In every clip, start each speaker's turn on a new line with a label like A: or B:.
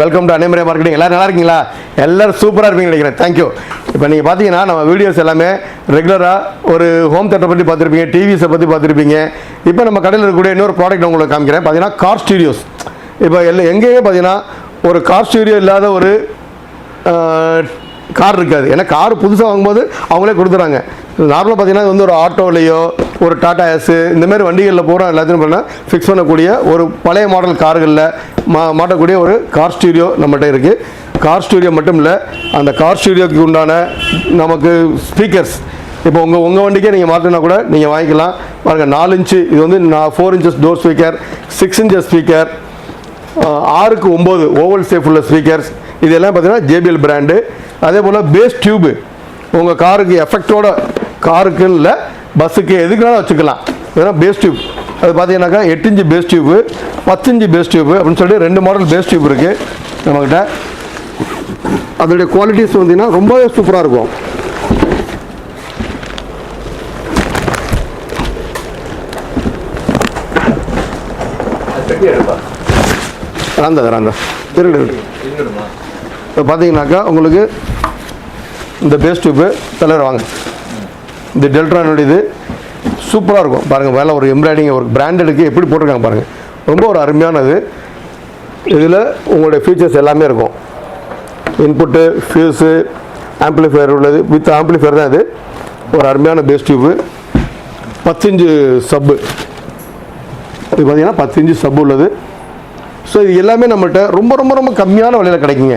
A: Welcome to அனைமரே marketing எல்லோரும் நல்லா இருக்கீங்களா? எல்லோரும் சூப்பராக இருப்பீங்க நினைக்கிறேன். தேங்க்யூ இப்போ நீங்கள் பார்த்தீங்கன்னா நம்ம வீடியோஸ் எல்லாமே ரெகுலராக ஒரு ஹோம் தேட்டரை பற்றி பார்த்துருப்பீங்க டிவிஸை பற்றி பார்த்துருப்பீங்க. இப்போ நம்ம கடையில் இருக்கக்கூடிய இன்னொரு ப்ராடக்ட் உங்களுக்கு காமிக்கிறேன். பார்த்தீங்கன்னா கார் ஸ்டூடியோஸ் இப்போ எல்லா எங்கேயுமே பார்த்தீங்கன்னா ஒரு கார் ஸ்டூடியோ இல்லாத ஒரு கார் இருக்காது. ஏன்னா கார் புதுசாக வாங்கும்போது அவங்களே கொடுத்துறாங்க நார்மலாக பார்த்தீங்கன்னா இது வந்து ஒரு ஆட்டோலேயோ ஒரு டாடா எஸ் இந்தமாரி வண்டிகளில் போகிறோம் எல்லாத்தையும் பண்ணால் ஃபிக்ஸ் பண்ணக்கூடிய ஒரு பழைய மாடல் கார்களில் மா மாட்டக்கூடிய ஒரு கார் ஸ்டூடியோ நம்மகிட்ட இருக்குது கார் ஸ்டூடியோ மட்டும் இல்லை அந்த கார் ஸ்டூடியோக்கு உண்டான நமக்கு ஸ்பீக்கர்ஸ் இப்போ உங்கள் உங்கள் வண்டிக்கே நீங்கள் மாற்றினா கூட நீங்கள் வாங்கிக்கலாம். பாருங்கள் நாலு இன்ச்சு இது வந்து நான் four inches door speaker six inches speaker ஆறுக்கு ஒம்பது ஓவல் சேஃப் உள்ள ஸ்பீக்கர்ஸ் இதெல்லாம் பார்த்தீங்கன்னா ஜேபிஎல் பிராண்டு அதே போல் பேஸ் டியூபு உங்கள் காருக்கு எஃபெக்டோட காருக்குன்னு இல்லை பஸ்ஸுக்கு எதுக்குனாலும் வச்சுக்கலாம். இதெல்லாம் பேஸ் டியூப் அது பார்த்தீங்கன்னாக்கா எட்டு இன்ச்சு பேஸ் டியூப்பு பத்து இன்ச்சு பேஸ் டியூப்பு அப்படின்னு சொல்லிட்டு ரெண்டு மாடல் பேஸ் டியூப் இருக்குது நம்மக்கிட்ட அதோடைய குவாலிட்டிஸ் வந்தீங்கன்னா ரொம்பவே சூப்பராக இருக்கும். ராந்தா ராந்தா. திருடு. இப்போ பார்த்தீங்கன்னாக்கா உங்களுக்கு இந்த பேஸ் டியூப்பு தலைவர் வாங்க. இந்த டெல்ட்ரானுடைய இது சூப்பராக இருக்கும். பாருங்கள் மேலே ஒரு எம்ப்ராய்டிங் ஒரு பிராண்டடுக்கு எப்படி போட்டிருக்காங்க பாருங்கள் ரொம்ப ஒரு அருமையானது. இதில் உங்களுடைய ஃபீச்சர்ஸ் எல்லாமே இருக்கும். இன்புட்டு ஃபியூஸு ஆம்பிளிஃபையர் உள்ளது. வித் ஆம்பிளிஃபையர் தான் இது. ஒரு அருமையான பேஸ் டியூப்பு பத்து சப்பு இது பார்த்தீங்கன்னா பத்து சப்பு உள்ளது. ஸோ இது எல்லாமே நம்மகிட்ட ரொம்ப ரொம்ப ரொம்ப கம்மியான விலையில் கிடைக்குங்க.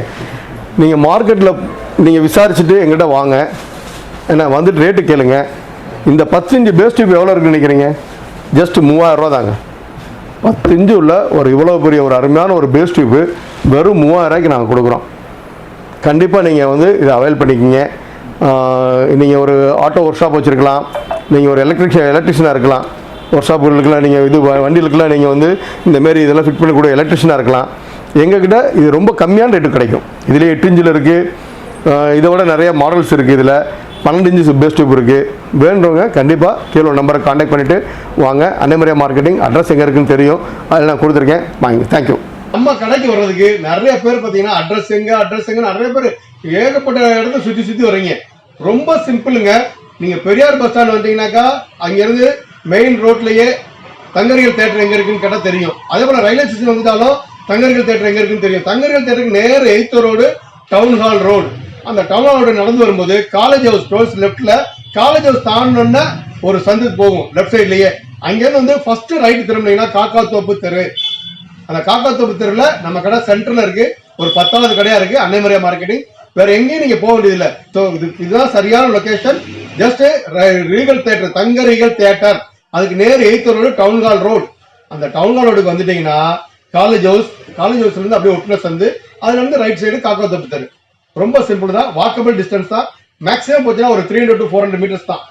A: நீங்கள் மார்க்கெட்டில் நீங்கள் விசாரிச்சுட்டு எங்கிட்ட வாங்க. என்ன வந்துட்டு ரேட்டு கேளுங்க. இந்த பத்து இஞ்சு பேஸ் டியூப் எவ்வளோ இருக்குன்னு நினைக்கிறீங்க? ஜஸ்ட் மூவாயிரரூவா தாங்க பத்து இன்ச்சு உள்ள ஒரு இவ்வளோ பெரிய ஒரு அருமையான ஒரு பேஸ் டியூப்பு வெறும் மூவாயிரரூவாய்க்கு நாங்கள் கொடுக்குறோம். கண்டிப்பாக நீங்கள் வந்து இதை அவைல் பண்ணிக்கிங்க. நீங்கள் ஒரு ஆட்டோ ஒர்க் ஷாப் வச்சுருக்கலாம். நீங்கள் ஒரு எலக்ட்ரிஷியன் எலக்ட்ரிஷியனாக இருக்கலாம். ஒர்க் ஷாப்புகளுக்கெல்லாம் நீங்கள் இது வ- வண்டிகளுக்கெல்லாம் நீங்கள் வந்து இந்தமாரி இதெல்லாம் ஃபிட் பண்ணக்கூடிய எலக்ட்ரிஷியனாக இருக்கலாம். எங்ககிட்ட இது ரொம்ப கம்மியான ரேட்டு கிடைக்கும். இதுலேயே எட்டு இன்ச்சில் இருக்குது இதை விட நிறைய மாடல்ஸ் இருக்குது இதில். பன்னெண்டு இன்ச்சு பேஸ் டியூப் இருக்குது வேண்டுறவங்க கண்டிப்பாக கீழே ஒரு நம்பரை காண்டாக்ட் பண்ணிவிட்டு வாங்க. அன்னைமரியா மார்க்கெட்டிங் அட்ரஸ் எங்கே இருக்குன்னு தெரியும். அதில் நான் கொடுத்துருக்கேன். வாங்க தேங்க்யூ நம்ம கடைக்கு வர்றதுக்கு நிறைய பேர் பார்த்தீங்கன்னா அட்ரஸ் எங்கே அட்ரஸ் எங்கே நிறைய பேர் ஏகப்பட்ட இடத்த சுற்றி சுற்றி வரீங்க ரொம்ப சிம்பிளுங்க நீங்கள் பெரியார் பஸ் ஸ்டாண்ட் வந்தீங்கன்னாக்கா அங்கேருந்து மெயின் ரோட்லேயே தங்கரிகள் தேட்டர் எங்கே இருக்குன்னு கேட்டால் தெரியும். அதே போல் ரயில்வே ஸ்டேஷன் வந்துட்டாலும் தங்கரியல் தேட்டர் எங்கே இருக்குன்னு தெரியும். தங்கரியல் தேட்டருக்கு நேர eight road town hall road அந்த டவுன் ஹால் ரோடு நடந்து வரும்போது காலேஜ் ஹவுஸ் டோல்ஸ் லெஃப்ட்ல காலேஜ் ஹவுஸ் தாண்டினோன்னா ஒரு சந்து போகும். லெஃப்ட் சைட்லயே அங்கேருந்து வந்து ஃபர்ஸ்ட் ரைட் திரும்பினீங்கன்னா காக்கா தோப்பு தெரு. அந்த காக்காத்தோப்பு தெருவில் நம்ம கடை சென்டர்ல இருக்கு. ஒரு பத்தாவது கடையா இருக்கு. அன்னைமரியா மார்க்கெட்டிங் வேற எங்கேயும் நீங்க போக வேண்டியதில்லை. ஸோ இது இதுதான் சரியான location just Regal theatre Thanga Regal theatre அதுக்கு நேர் eight road town hall road அந்த டவுன் ஹால் ரோடுக்கு வந்துட்டீங்கன்னா காலேஜ் ஹவுஸ் காலேஜ் ஹவுஸ்ல இருந்து அப்படியே ஒட்டுனஸ் வந்து அதுல இருந்து ரைட் சைடு காக்காத்தோப்பு தெரு. ரொம்ப சிம்பிள் தான் வாக்கபிள் டிஸ்டன்ஸ் தான். மேக்ஸிமம் பார்த்தீங்கன்னா ஒரு three hundred to four hundred metres தான்.